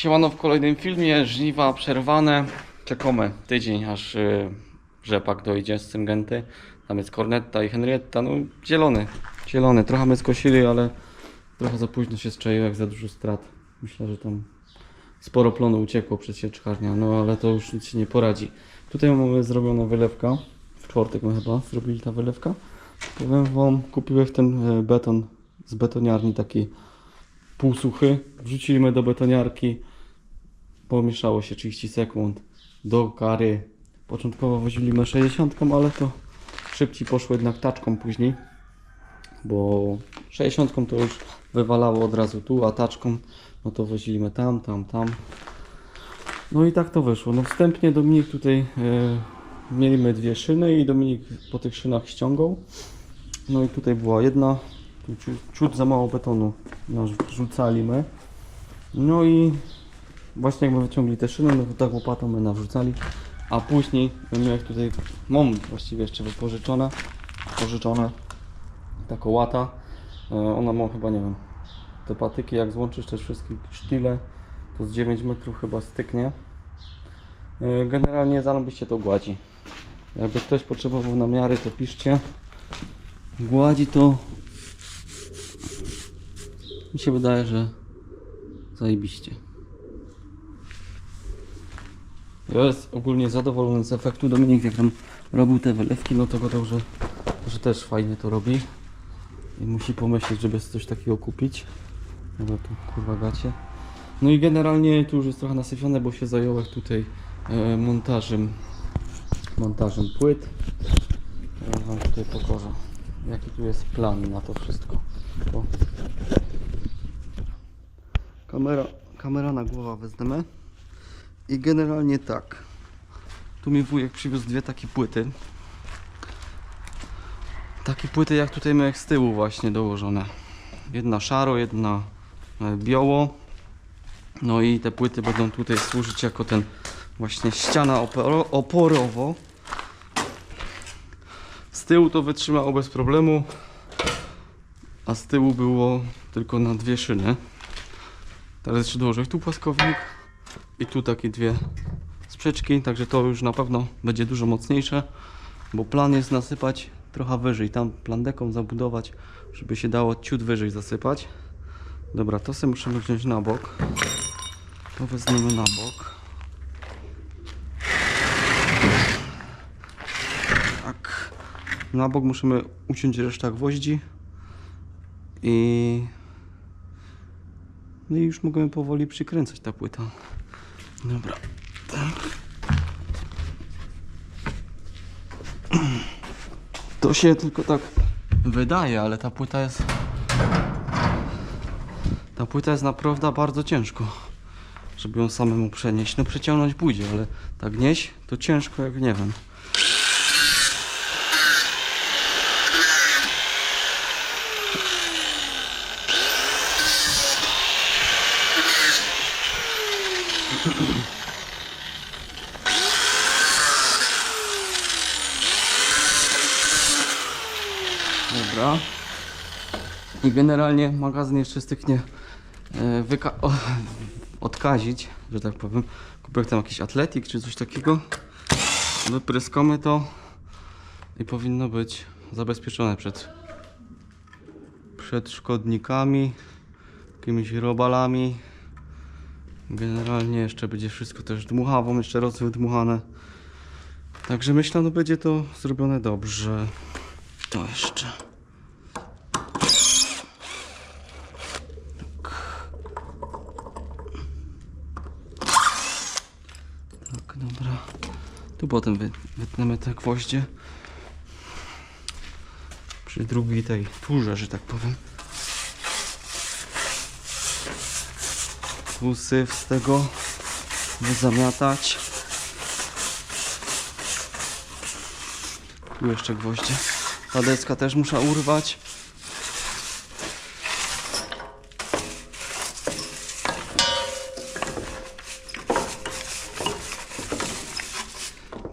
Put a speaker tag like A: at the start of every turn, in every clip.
A: Siemano w kolejnym filmie, żniwa przerwane. Czekamy tydzień, aż y, rzepak dojdzie z Cyngenty. Tam jest Cornetta i Henrietta, no zielony, zielony. Trochę my skosili, ale trochę za późno się strzelił, jak za dużo strat. Myślę, że tam sporo plonu uciekło przed sieczkarnia, no ale to już nic się nie poradzi. Tutaj mamy zrobioną wylewka. W czwartek my chyba zrobili ta wylewka. Powiem wam, kupiłem ten e, beton z betoniarni taki półsuchy. Wrzuciliśmy do betoniarki. Pomieszało się 30 sekund do kary. Początkowo woziliśmy 60, ale to szybciej poszło jednak taczką później. Bo 60 to już wywalało od razu tu, a taczką no to woziliśmy tam, tam, tam. No i tak to wyszło. No wstępnie Dominik tutaj e, mieliśmy dwie szyny i Dominik po tych szynach ściągał. No i tutaj była jedna, tu ciut, ciut za mało betonu narzucaliśmy. No i właśnie jak my wyciągli te szyny, no to tak łopatą my nawrzucali. A później miałem tutaj, mam właściwie jeszcze wypożyczone, pożyczone, taka łata. E, Ona ma chyba, nie wiem, te patyki jak złączysz te wszystkie sztile, to z 9 metrów chyba styknie. E, Generalnie zarąbiście to gładzi. Jakby ktoś potrzebował namiary, to piszcie. Gładzi to mi się wydaje, że zajebiście. Ja jest ogólnie zadowolony z efektu. Dominik jak tam robił te wylewki, no to gadał, że, że też fajnie to robi. I musi pomyśleć, żeby coś takiego kupić. Dobra, tu kurwa gacie. No i generalnie tu już jest trochę nasyfione, bo się zająłem tutaj e, montażem montażem płyt. Ja wam tutaj pokażę jaki tu jest plan na to wszystko. O. Kamera, kamera na głowa wezmę. I generalnie tak. Tu mi wujek przywiózł dwie takie płyty. Takie płyty jak tutaj my jak z tyłu właśnie dołożone. Jedna szaro, jedna e, biało. No i te płyty będą tutaj służyć jako ten właśnie ściana oporo- oporowo. Z tyłu to wytrzymało bez problemu, a z tyłu było tylko na dwie szyny. Teraz jeszcze dołożę tu płaskownik i tu takie dwie sprzeczki, także to już na pewno będzie dużo mocniejsze, bo plan jest nasypać trochę wyżej, tam plandeką zabudować, żeby się dało ciut wyżej zasypać. Dobra, to sobie musimy wziąć na bok. To wezmemy na bok. Tak. Na bok musimy uciąć resztę gwoździ i no i już możemy powoli przykręcać ta płyta. Dobra. Tak. To się tylko tak wydaje, ale ta płyta jest ta płyta jest naprawdę bardzo ciężko, żeby ją samemu przenieść. No przeciągnąć pójdzie, ale tak gnieść to ciężko jak nie wiem. Dobra. I generalnie magazyn jeszcze styknie e, wyka- o, odkazić, że tak powiem. Kupię tam jakiś atletik czy coś takiego. Wypryskamy to i powinno być zabezpieczone przed przed szkodnikami, jakimiś robalami. Generalnie jeszcze będzie wszystko też dmuchawą, jeszcze raz wydmuchane. Także myślę, no będzie to zrobione dobrze. To jeszcze. Tak, dobra. Tu potem wy, wytniemy te gwoździe. Przy drugiej tej turze, że tak powiem. Syf z tego zamiatać. Tu jeszcze gwoździe. Ta deska też muszę urwać.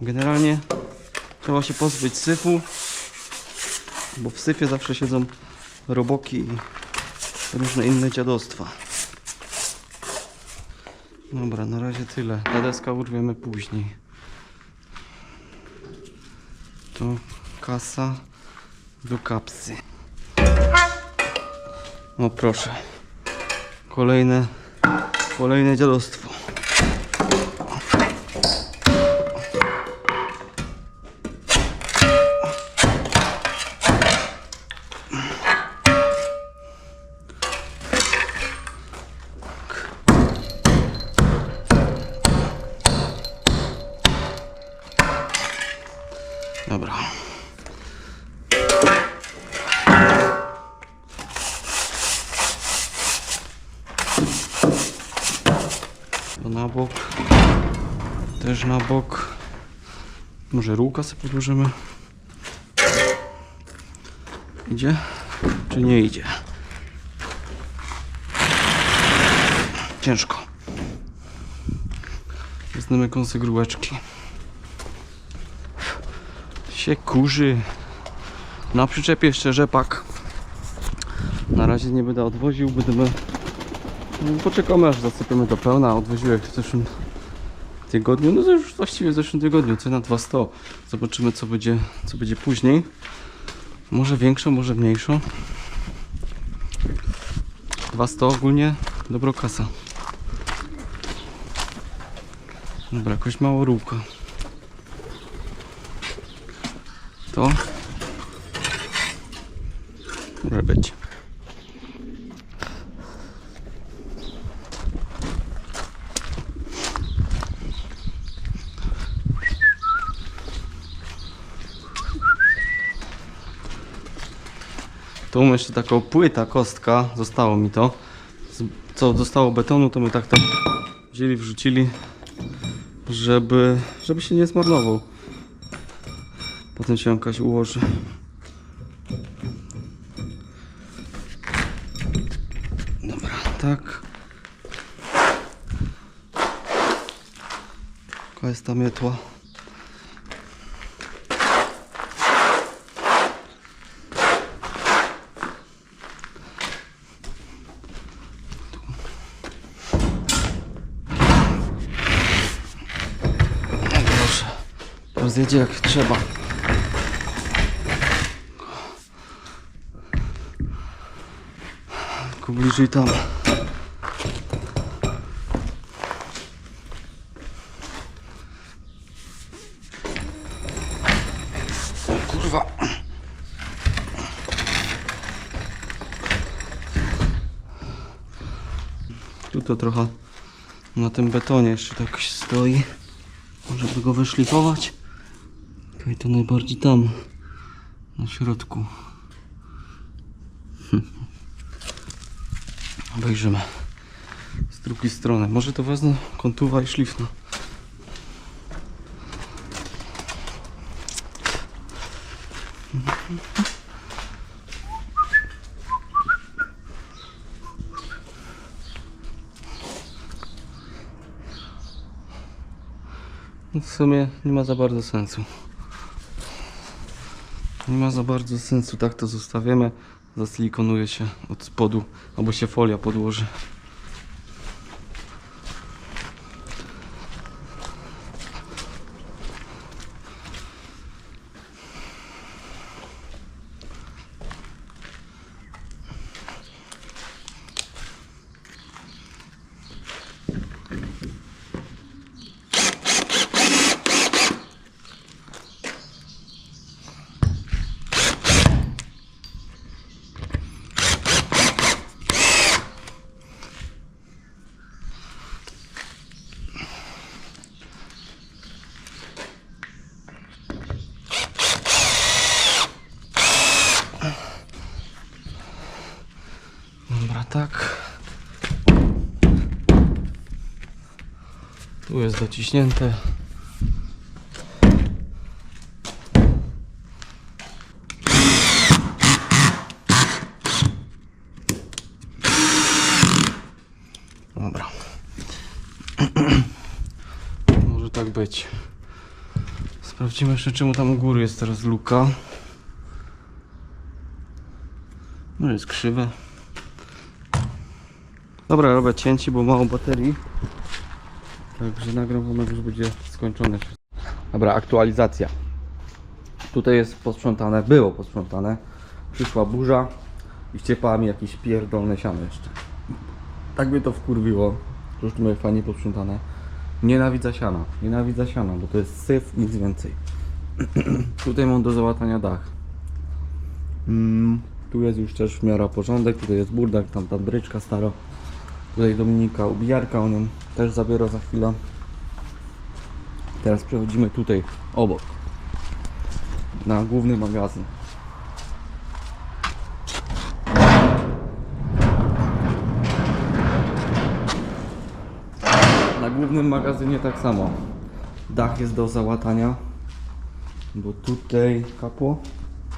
A: Generalnie trzeba się pozbyć syfu, bo w syfie zawsze siedzą roboki i różne inne dziadostwa. Dobra, na razie tyle. Ta deska urwiemy później. To kasa do kapsy. O proszę. Kolejne, kolejne dziadostwo. To na bok. Też na bok. Może rurka sobie podłożymy. Idzie? Czy nie idzie? Ciężko. Wezmę kąsy grubeczki się kurzy. Na przyczepie jeszcze rzepak. Na razie nie będę odwoził, będziemy... no, Poczekamy aż zasypiemy do pełna. Odwoziłem w zeszłym tygodniu, no to już właściwie w zeszłym tygodniu, cena 200. Zobaczymy co będzie, co będzie później. Może większą, może mniejszą. 200 ogólnie dobro kasa. Dobra, jakoś mało rółka. To może być. Tu mam jeszcze taką płyta, kostka, zostało mi to. Co zostało betonu, to my tak to wzięli, wrzucili, żeby, żeby się nie zmarnował. Potem się jakaś ułoży. Dobra, tak. Jaka jest ta miotła? No proszę. Rozjedzie jak trzeba. Tylko bliżej tam. Kurwa. Tu to trochę na tym betonie jeszcze tak stoi. Może by go wyszlifować? Tutaj to najbardziej tam, na środku. Obejrzymy. Z drugiej strony. Może to wezmę kontuwa i szlifna. No W sumie nie ma za bardzo sensu. Nie ma za bardzo sensu, tak to zostawiamy. Zasilikonuje się od spodu, albo się folia podłoży. Dobra, tak. Tu jest dociśnięte. Dobra. Może tak być. Sprawdzimy jeszcze czemu tam u góry jest teraz luka. No jest krzywe. Dobra, robię cięcie, bo mało baterii. Także nagram jak już będzie skończone. wszystko. Dobra, aktualizacja. Tutaj jest posprzątane, było posprzątane. Przyszła burza i ściepała mi jakieś pierdolne siano jeszcze. Tak mnie to wkurwiło. Już tu mamy fajnie posprzątane. Nienawidzę siana, nienawidzę siana, bo to jest syf, nic więcej. tutaj mam do załatania dach. Mm, tu jest już też w miarę porządek, tutaj jest burdak, tam ta bryczka staro. Tutaj Dominika ubijarka, on ją też zabiera za chwilę. Teraz przechodzimy tutaj obok. Na główny magazyn. Na głównym magazynie tak samo. Dach jest do załatania. Bo tutaj kapło.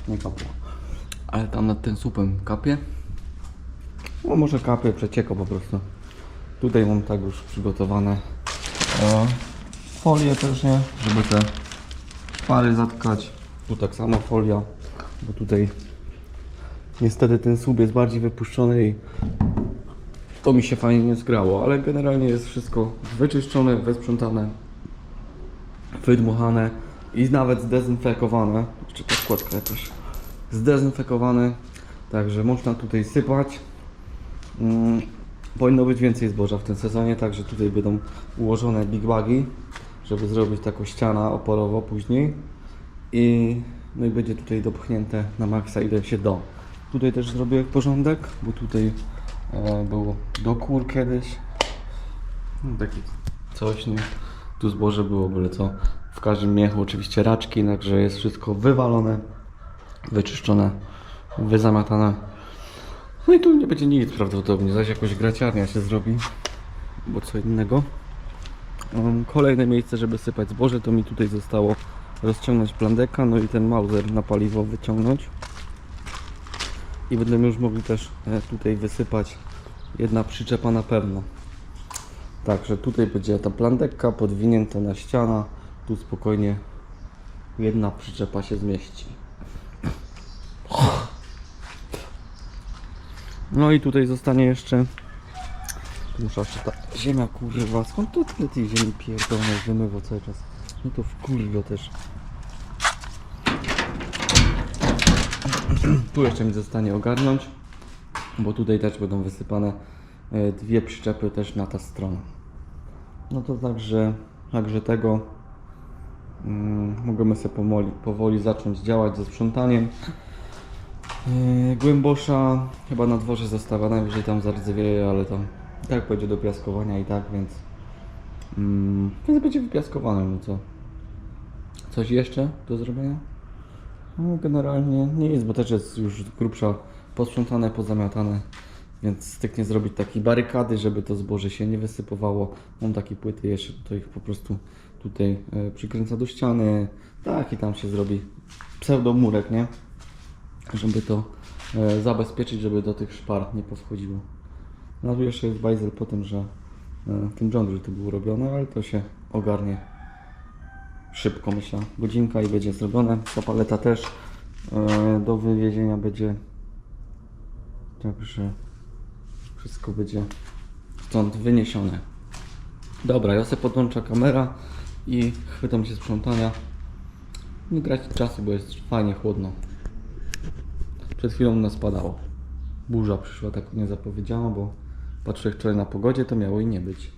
A: Nie kapło. Ale tam nad tym słupem kapie. No może kapie, przecieka po prostu. Tutaj mam tak już przygotowane e, folię też, nie? Żeby te szpary zatkać. Tu tak samo folia, bo tutaj niestety ten słup jest bardziej wypuszczony i to mi się fajnie nie zgrało, ale generalnie jest wszystko wyczyszczone, wysprzątane, wydmuchane i nawet zdezynfekowane. Jeszcze ta składka jakoś zdezynfekowane, także można tutaj sypać. Mm, powinno być więcej zboża w tym sezonie, także tutaj będą ułożone big bagi, żeby zrobić taką ścianę oporowo później. I, no i będzie tutaj dopchnięte na maksa ile się do. Tutaj też zrobię porządek, bo tutaj e, było do kur kiedyś. No, taki coś, nie? Tu zboże było byle co. W każdym miechu oczywiście raczki, także jest wszystko wywalone, wyczyszczone, wyzamiatane. No i tu nie będzie nic prawdopodobnie, zaś jakoś graciarnia się zrobi, bo co innego. Kolejne miejsce, żeby sypać zboże, to mi tutaj zostało rozciągnąć plandeka, no i ten mauser na paliwo wyciągnąć. I będziemy już mogli też e, tutaj wysypać jedna przyczepa na pewno. Także tutaj będzie ta plandeka podwinięta na ściana, tu spokojnie jedna przyczepa się zmieści. No i tutaj zostanie jeszcze. Muszę jeszcze ta ziemia kurwa. Skąd tu tyle tej ziemi pierdolnej wymywa cały czas? No to wkurwia też. Tu jeszcze mi zostanie ogarnąć, bo tutaj też będą wysypane e, dwie przyczepy też na ta strona. No to także, także tego mm, możemy sobie powoli, powoli zacząć działać ze sprzątaniem. Yy, Głębosza chyba na dworze została, najwyżej tam zardzewieje, ale tam tak będzie do piaskowania i tak, więc mm, więc będzie wypiaskowane, no co. Coś jeszcze do zrobienia? No generalnie nie jest, bo też jest już grubsza posprzątane, pozamiatane, więc styknie zrobić takie barykady, żeby to zboże się nie wysypowało. Mam takie płyty jeszcze, to ich po prostu tutaj e, przykręca do ściany, tak i tam się zrobi pseudomurek, nie? Żeby to e, zabezpieczyć, żeby do tych szpar nie powchodziło. No jeszcze jest bajzel po tym, że e, w tym że to było robione, ale to się ogarnie szybko, myślę. Godzinka i będzie zrobione. Ta paleta też e, do wywiezienia będzie. Także wszystko będzie stąd wyniesione. Dobra, ja sobie podłączę kamera i chwytam się sprzątania. Nie grać czasu, bo jest fajnie chłodno. Przed chwilą nas padało. Burza przyszła tak niezapowiedziana, bo patrzę wczoraj na pogodzie, to miało i nie być.